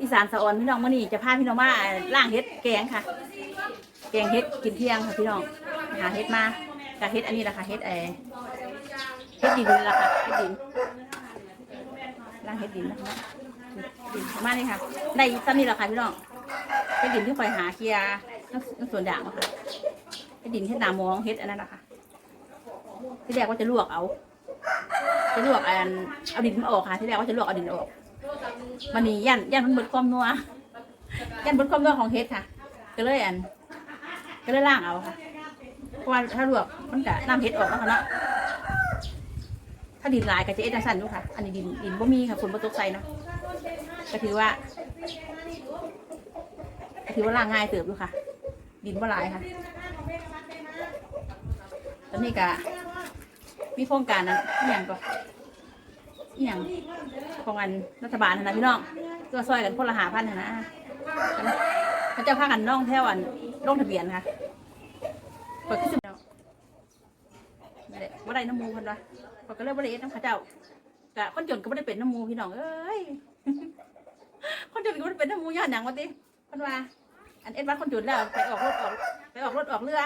อีสานสะออนพี่น้องมื่อนี้จะพาพี่น้องมาล่างเฮ็ดแกงค่ะ แกงเฮ็ดกินเที่ยงค่ะพี่น้องหาเฮ็ดมากับเฮ็ดอันนี้แหละค่ะเฮ็ดเอเฮ็ดดินนี่แหละค่ะเฮ็ดดินล่างเฮ็ดดินนะคะดินมานี่ค่ะได้ซ้ำนี่แหละค่ะพี่น้องเฮ็ดดินที่คอยหาเคลียร์น้ำน้ำส่วนด่างค่ะเฮ็ดดินเฮ็ดหนามองเฮ็ดอันนั้นแหละค่ะที่แรกว่าจะลวกเอา จะลวกอันเอาดินมาออกค่ะที่แรกว่าจะลวกเอาดินออก มันนี่ยันยันมันเบิดความนัวยันเบิดความนัวของเฮ็ดค่ะ ก็เลยอัน ก็เลยล่างเอาค่ะเพราะว่าถ้าลวกมันจะน้ำเฮ็ดออกแล้วค่ะเนาะถ้าดินหลายก็จะเอ็ดจังสันอยู่ค่ะ อันนี้ดินดินบ่มีค่ะฝนบ่ตกใส่เนาะก็ถือว่าก็ถือว่าล่างง่ายเติบอยู่ค่ะ ดินบ่หลายค่ะตอนนี้ก็มีโครงการนั้นอหย่างก็ อหย่างของอันรัฐบาลนะพี่น้องก็ซอยกันคนละหาพันนะนะเขาเจ้าพากันน้องแถวอันลงทะเบียนค่ะเปิดขึ้นสุดแล้วไม่ได้ว่าได้น้ำมูคนวะเปิดก็เลยว่าได้เอ็ดน้ำข้าเจ้ากะคนจนก็ไม่ได้เป็นน้ำมูพี่น้องเอ้ยคนจนก็ไม่ได้เป็นน้ำมูย้อนหนังวะติคนว่าอันเอ็ดวัดคนจนแล้วไปออกรถออกไปออกรถออกเรือ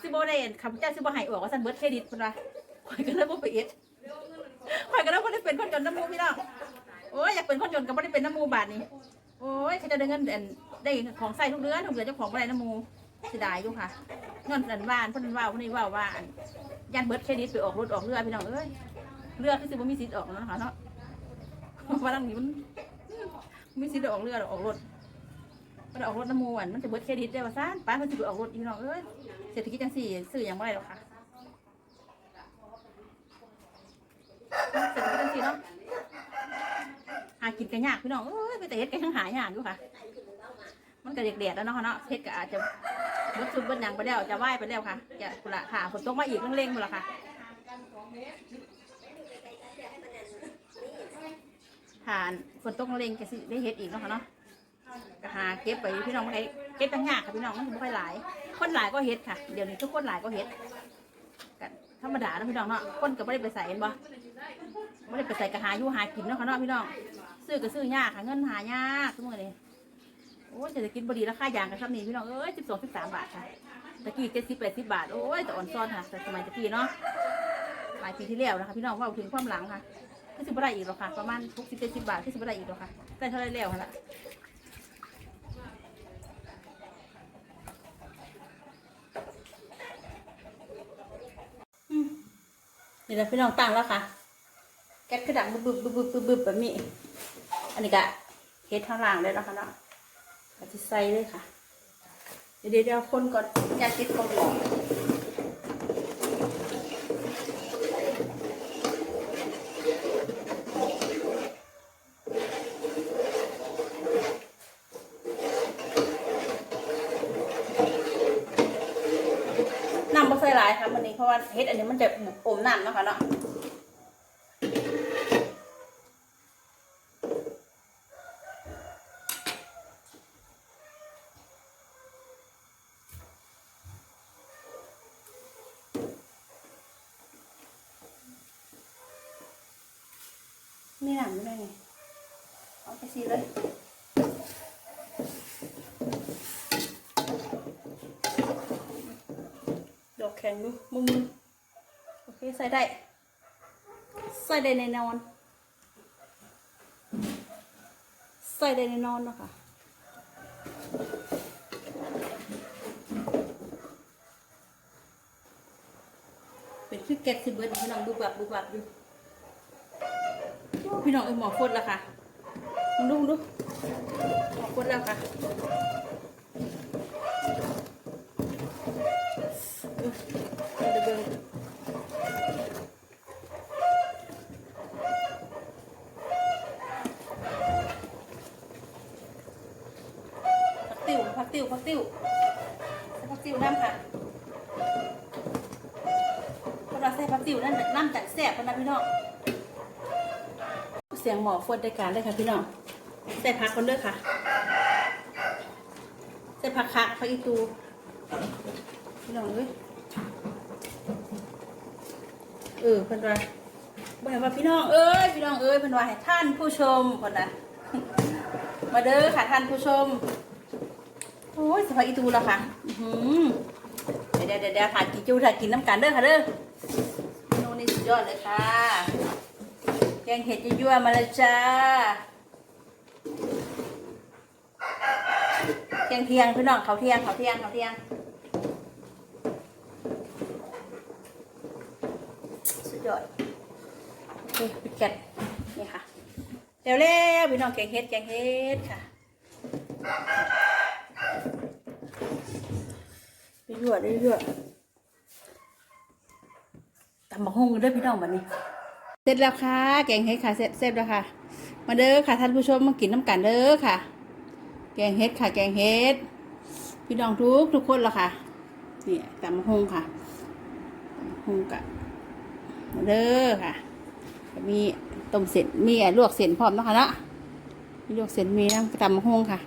ซิโบได้ขับเจ้าซิโบให้ออกว่าสันเบิร์ดเครดิตคนว่าคอยก็เลยว่าไปเอ็ด ข่อยก็แล้วไม่ได้เป็นคนจนน้ำมูพี่น้องโอ้ยอยากเป็นคนจนก็ไม่ได้เป็นน้ำมูบาทนี่โอ้ยเขาจะได้เงินเดือนได้ของใส่ทุกเดือนทุกเดือนเจ้าของไม่ได้น้ำมูเสียดายอยู่ค่ะเงินอันบ้านเพ่นว่าเพ่นว่าว่าอันยันเบิร์ดเครดิตไปออกรถออกเรือพี่น้องเอ้ยเรือคือสิบ่มีสิทธิ์ออกแล้วนะคะเนาะว่าตั้งนี้มันมีสิทธิ์ออกเรือออกรถมันออกรถน้ำมูอันมันจะเบิร์ดเครดิตได้ว่าซ่านป้ามันจะไปออกรถพี่น้องเอ้ยเศรษฐกิจจังสี่ซื้ออย่างไรหรอค่ะ เสร็จแล้วก็สิเนาะหากินกันยากพี่น้องเอ้ยไปแต่เฮ็ดกันทั้งหายากอยู่ค่ะ มันก็เด็กๆแล้วเนาะเนาะเฮ็ดก็อาจจะบดซุบดหยังไปแล้วจะไหว้ไปแล้วค่ะจะกุละค่ะฝนตกมาอีกเร่งๆหมดละค่ะผ่านฝนตกเร่งจะสิได้เฮ็ดอีกเนาะค่ะเนาะก็หาเก็บไปพี่น้องไม่ได้เก็บตั้งยากค่ะพี่น้องมันไม่ค่อยหลาย คนหลายก็เฮ็ดค่ะ เดี๋ยวนี้ทุกคนหลายก็เฮ็ดกันธรรมดาเนาะพี่น้องเนาะคนก็ไม่ได้ไปใส่เห็นบ่ ไม่ได้ไปใส่กระหาอยู่หากินเนาะค่ะเนาะพี่น้องซื้อก็ซื้อยากค่ะเงินหายากทุกมื้อเลยโอ้ยจะกินบดีราคายางกันครับนี่พี่น้องเอ้ยสิบสองสิบสามบาทค่ะตะกี้เจ็ดสิบแปดสิบบาทโอ้ยแต่อ่อนซ้อนค่ะแต่สมัยตะกี้เนาะหลายปีที่แล้วนะคะพี่น้องว่าถึงความหลังค่ะคือสิบได้อีกหรอค่ะประมาณหกสิบเจ็ดสิบบาทคือสิบได้อีกหรอค่ะได้เท่าไรแล้วค่ะละอืมนี่แหละพี่น้องตั้งแล้วค่ะ ก๊สกระดังบึบบึบบึบบึบบึบแบบนี้ อันนี้ก็เฮ็ดข้างล่างเลยนะคะเนาะก็จะใส่เลยค่ะ เดี๋ยวเดี๋ยวคนก่อนอยากติดกล้องหลอกน้ำบ่ใส่หลายค่ะวันนี้เพราะว่าเฮ็ดอันนี้มันจะอมน้ำนะคะเนาะ นี่หนังไม่ได้ไงเอาไปซีเลย ดอกแข็งดูมุมโอเคใส่ได้ ใส่ได้ในนอน ใส่ได้ในนอนเนาะค่ะเป็นคือแก๊สสิเบิร์ดพี่น้องดูแบบดูแบบอยู่พี่น้องเอ้หมอฟดแล้วค่ะมึงดูมึงดูหมอฟดแล้วค่ะเออเดี๋ยวเบิ่งพัก ติ้วพักติ้วติวใส่พักติ้วน้ำค่ะเพระเราใส่พักติ้วนั่นน้ำจากแสบนะพี่น้องเสียงหมอฟดได้การเลยค่ะพี่น้องใส่ผักคนเด้อค่ะใส่ผักคะผักอีตูพี่น้องเอ้ยเออเพิ่นว่าบ่ให้ว่าพี่น้องเอ้ยพี่น้องเอ้ยเพิ่นว่าให้ท่านผู้ชมเพิ่นน่ะมาเด้อค่ะท่านผู้ชม โอ้ยสบายอีตูแล้วค่ะอื้อหือเดี๋ยวเดี๋ยวเดี๋ยวถ่ายกินจูถ่ายกินน้ำกันเด้อค่ะเด้อเมนูนี้สุดยอดเลยค่ะแกงเห็ดยั่วมาเลยจ้าเที่ยงเที่ยงพี่น้องเขาเที่ยงเขาเที่ยงเขาเที่ยงสุดยอดโอเคปิดแก๊สนี่ค่ะเร็วเร็วพี่น้องแกงเห็ดแกงเห็ดค่ะ ยั่วๆยั่วๆตำบักหุ่งเด้อพี่น้องบัดนี้ เสร็จแล้วค่ะ แกงเห็ดค่ะเสร็จเสร็จแล้วค่ะ มาเด้อค่ะท่านผู้ชมมากินน้ำกันเด้อค่ะ แกงเห็ดค่ะ แกงเห็ดพี่น้องทุกทุกคนละค่ะนี่ตำบักหุ่งค่ะตำบักหุ่งกะมาเด้อค่ะมีต้มเส้นมีลวกเส้นพร้อมเนาะคะเนาะมีลวกเส้นมีน้ำตำมะฮงค่ะ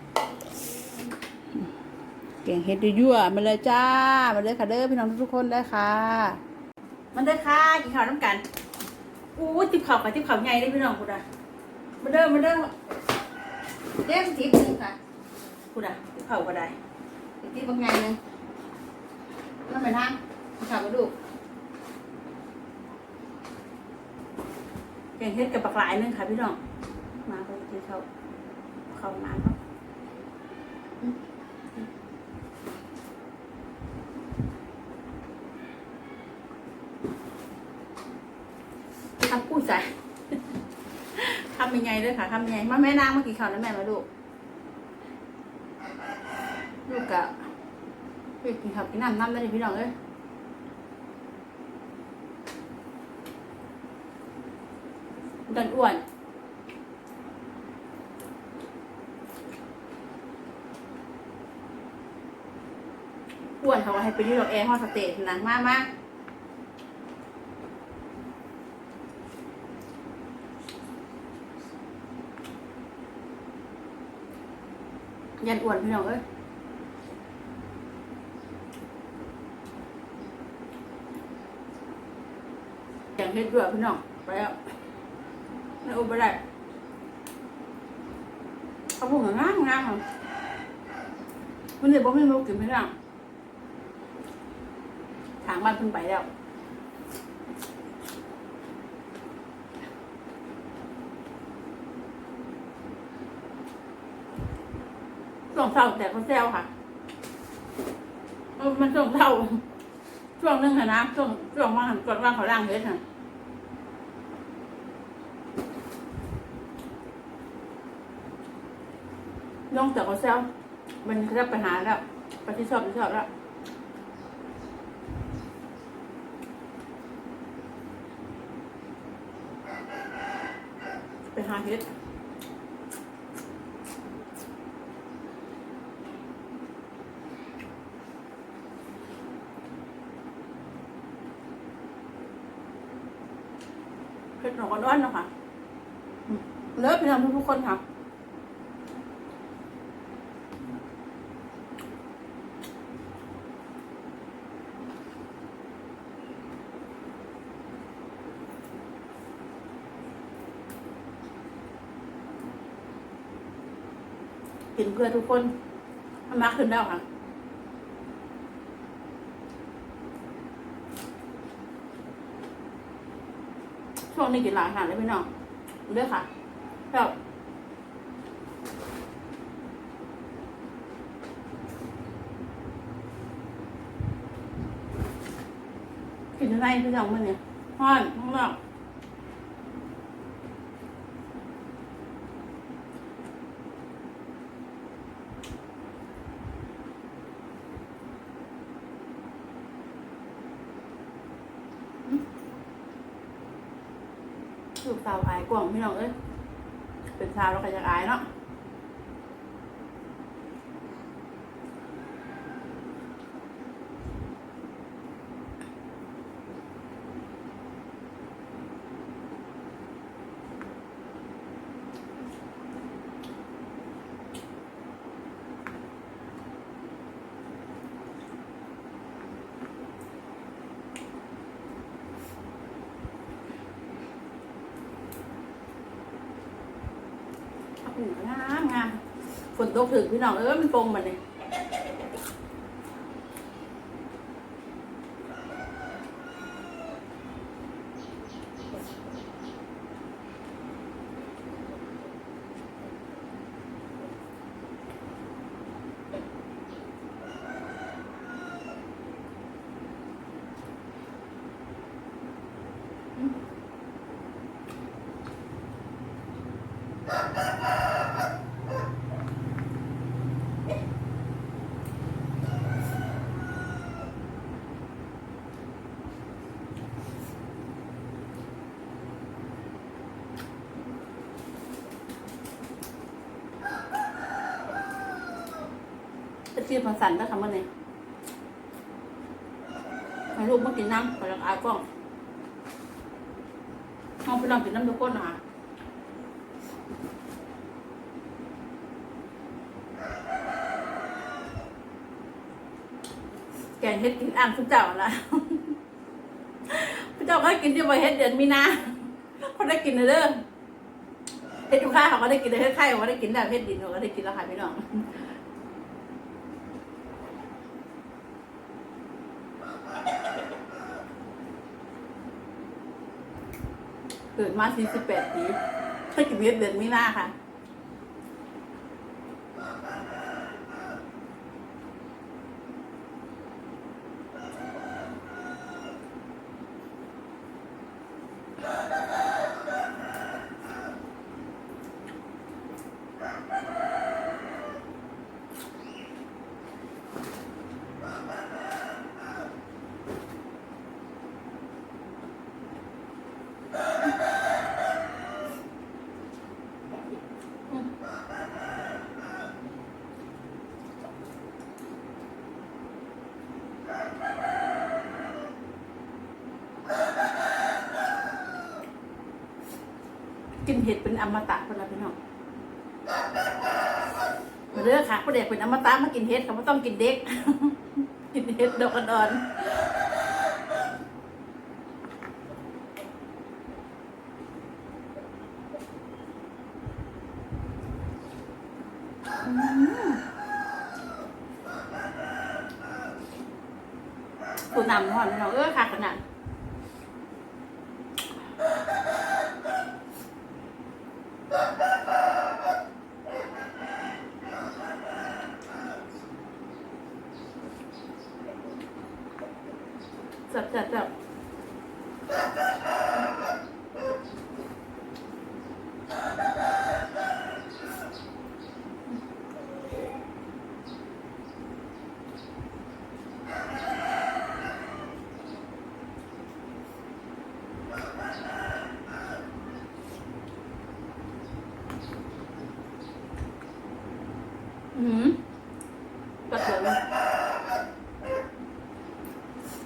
แกงเห็ดยั่วๆมาเลยจ้า มาเลยค่ะเด้อพี่น้องทุกๆคนได้อค่ะมาเด้อค่ะกินข้าวน้ำกันอู้ติบข้าวกับติบข้าวใหญ่เลยพี่น้องคุณอะมาเด้อมาเด้อเด้มทิพนึงค่ะคุณอะติบข้าวก็ได้ติบบางไงนึงน้ำไปทางกินข้าวมาดูแกงเฮ็ดกับปลากหลายนึงค่ะพี่น้องมาไปที่เขาเขามาเขาทำกู้ใจ ทำยังไง ด้วยค่ะทำยังไงมาแม่นางเมื่อกี้เขาวแล้วแม่มาดูลูกกะไปกินข้าวกินน้ำน้ำได้เลยพี่น้องเอ้ยดันอ้วนอ้วนเขาว่าให้ไปอยูโรปแอร์ฮอสเตสนะมากมาก ยันอ้วนพี่น้องเอ้ยอย่างเฮ็ดด้วยพี่น้องไปแล้วไม่อุบไปได้เขาพูดงามงามอะวันนี้บอกไม่รู้กินไม่ได้ทางบ้านเพิ่งไปแล้ว ส่วงเท่าแต่เขาแซวค่ะมันส่วงเท่าช่วงนึงค่ะนะช่วงช่วงว่างก่อนว่างเขาล่างเฮ็ดค่ะน้องแต่ก็แซวมันรับปัญหาแล้วปฏิชอบปฏิชอบแล้วไปหาเฮ็ดเฮ็ดหนอกร้อนๆเนาะค่ะอืม เลิฟไปทำทุกคนค่ะ กินเพื่อทุกคนมันมากขึ้นแล้วค่ะช่วงนี้กินหลายอาหารเลยพี่น้องเด้อค่ะ แล้วกินอะไรพี่น้องมันเนี่ยห้อนข้างนอกลูกสาวอายกว่างพี่น้องเอ้ย เป็นชาวเราก็ยังอายเนาะ ฝนตกถึงพี่น้องเออมันโปร่งมันเลย จะชื่อพันสันก็คำว่าไงให้ลูกมากินน้ำไปแล้วอายกล้องห้องพี่น้องกินน้ำทุกคนนะคะแกงเฮ็ดกินอ่างทุกเจ้าละพระเจ้าก็กินที่มาเฮ็ดเดือนมีนาเขาได้กินเลยเด้อเฮ็ดทุกข้าเขาก็ได้กินเลยเฮ็ดไข่เขาก็ได้กินแล้วเฮ็ดดินเขาก็ได้กินแล้วค่ะพี่น้อง เกิดมา48ปีถ้ากินเฮ็ดเดือนมีนาค่ะ เห็ดเป็นอมตะคนละพี่น้องมาเด้อค่ะผู้เด็กเป็นอมตะมากินเห็ดเขาไม่ต้องกินเด็ก กินเห็ดดอกกระดอนอืมผู้นำหอนพี่น้องเออค่ะขนาด จับจับจับ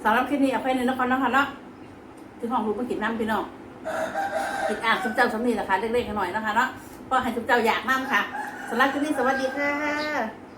ำหรับคลิปนี้เอาไปในนครนะคะเนาะถึงของลูกมากินน้ำพี่น้องกินอ่างสุกเจ้าสำนีนะคะเล็กๆหน่อยนะคะเนาะก็ให้สุกเจ้าอยากน้ำค่ะสำหรับคลิปนี้สวัสดีค่ะ